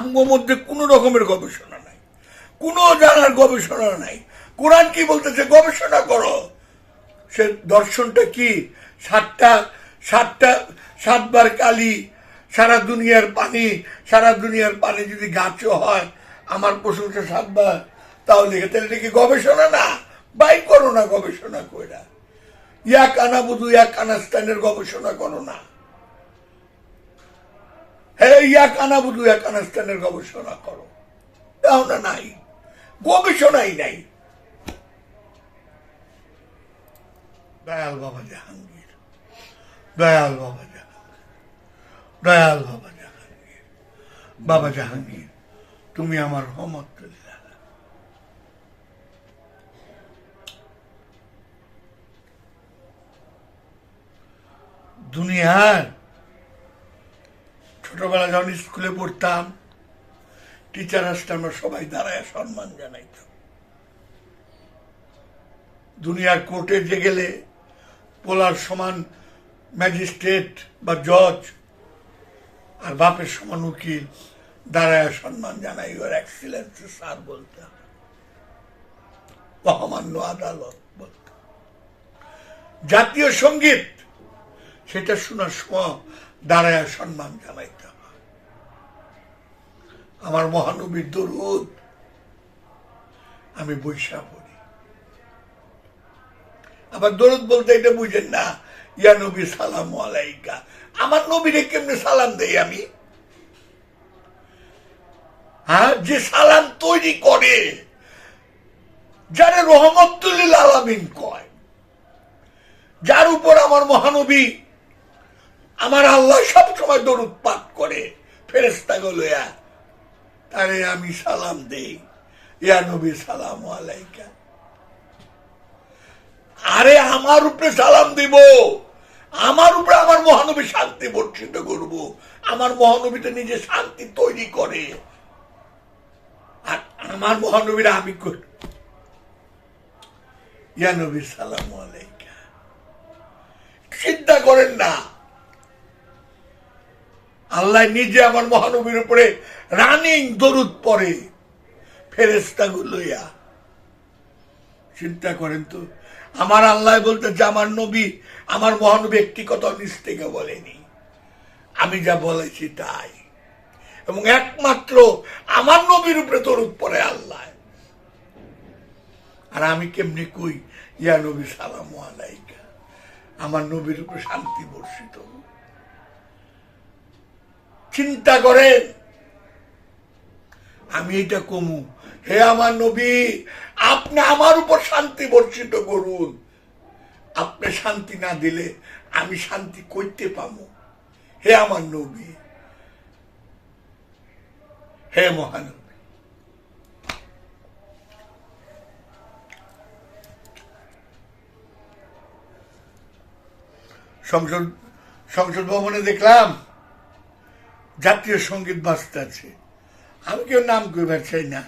আমগো মধ্যে কোনো রকমের গবেষণা নাই। কোনো জানার গবেষণা নাই। কোরআন কি বলতেছে? গবেষণা করো। সে দর্শনটা কি? সাতটা সাতটা, সাতবার কালি, সারা দুনিয়ার পানি, সারা দুনিয়ার পানি যদি গাছও হয়, আমার প্রশংসা সাতবার, তাহলে তাহলে এটা কি গবেষণা না? বাই করো না গবেষণা কইরা। ইয়া কানা বুধু ইয়া কানাস্তানের গবেষণা করো না। গবেষণা করো। না নাই। গবেষণাই নাই। দয়াল বাবা জাহাঙ্গীর। দয়াল বাবা জাহাঙ্গীর। দয়াল বাবা জাহাঙ্গীর। বাবা জাহাঙ্গীর, তুমি আমার রহমত দুনিয়ার ছোটবেলা যখন স্কুলে পড়তাম টিচার আসতে আমরা সবাই দাঁড়ায় সম্মান জানাইতাম। দুনিয়ার কোর্টে যে গেলে পোলার সমান ম্যাজিস্ট্রেট বা জজ আর বাপের সমান উকিল দাঁড়ায় সম্মান জানাই, ওর এক্সিলেন্স স্যার বলতে হবে। মহামান্য আদালত বলতে জাতীয় সংগীত, সেটা শোনার সময় দাঁড়ায় সম্মান জানাইতে আমার মহানবীর দরুদ। আমি বৈশা পড়ি। আবার দরুদ বলতে এটা বুঝেন না, ইয়া নবী, সালাম আলাইকা। আমার নবীরে কেমনে সালাম দেই আমি? হ্যাঁ যে সালাম তৈরি করে, যারা রহমতুল্লিল আলামিন কয়। যার উপর আমার মহানবী, আমার আল্লাহ সবসময় দরুদ পাঠ করে ফেরেস্তা গলয়া তারে আমি সালাম দেই। ইয়া নবী, সালাম আলাইকা। আরে আমার উপরে সালাম দিব। আমার উপরে আমার মহানবী শান্তি বর্ষিত করব। আমার মহানবীতে নিজে শান্তি তৈরি করে। আর আমার মহানবীরা আমি করি ইয়া নবী, সালাম আলাইকা। চিন্তা করেন না। আল্লাহ নিজে আমার মহানবীর উপরে রানিং দরুদ পরে ফেরেস্তা গুলোয়া চিন্তা করেন তো, আমার আল্লাহ বলতে যে আমার নবী, আমার মহানবী একটি কথা নিজ থেকে বলেনি। আমি যা বলেছি তাই। এবং একমাত্র আমার নবীর উপরে দরুদ পরে আল্লাহ। আর আমি কেমনি কই, ইয়া নবী সালাম আলাইকা। আমার নবীর উপরে শান্তি বর্ষিত। চিন্তা করেন। আমি এটা কমু। হে আমার নবী, আপনি আমার উপর শান্তি বর্ষিত করুন। আপনি শান্তি না দিলে আমি শান্তি করতে পাবো হে আমার নবী, হে মহানবী সংসদ সংসদ ভবনে দেখলাম জাতীয় সংগীত বাজতে আছে। আমি কেউ নাম করবার চাই না।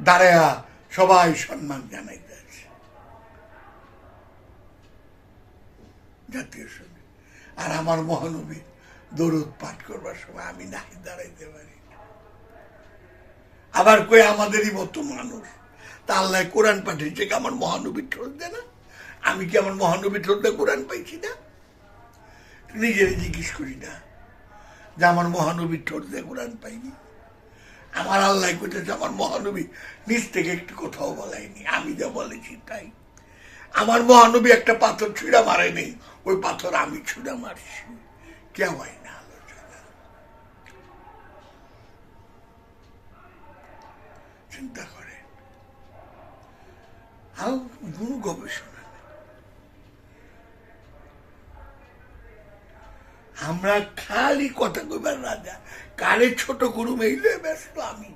দাঁড়ায়া সবাই সম্মান জানাইতে আছে। জাতীয় সংগীত। আর আমার মহানবী দরুদ পাঠ করবার সময় আমি নাই দাঁড়াইতে পারি। আবার কই আমাদেরই মতো মানুষ। তা আল্লাহ কোরআন পাঠিয়েছে কি আমার মহানবী ঠোঁট দেয় না। আমি কি আমার মহানবী ঠোঁট কোরআন পাইছি না? নিজেরে জিজ্ঞেস করি না। যে আমার মহানবীর ঠোঁট দিয়ে কোরআন পাইনি। আমার আল্লাহ করতেছে আমার মহানবী নিজ থেকে একটু কোথাও বলাইনি আমি যা বলেছি তাই। আমার মহানবী একটা পাথর ছুঁড়া মারেনি ওই পাথর আমি ছুঁড়া মারছি। কেউ হয় না আলোচনা। চিন্তা করে আর কোনো গবেষণা আমরা খালি কথা কইবার রাজা। কারে ছোট করুম এই লয়ে ব্যস্ত আমি।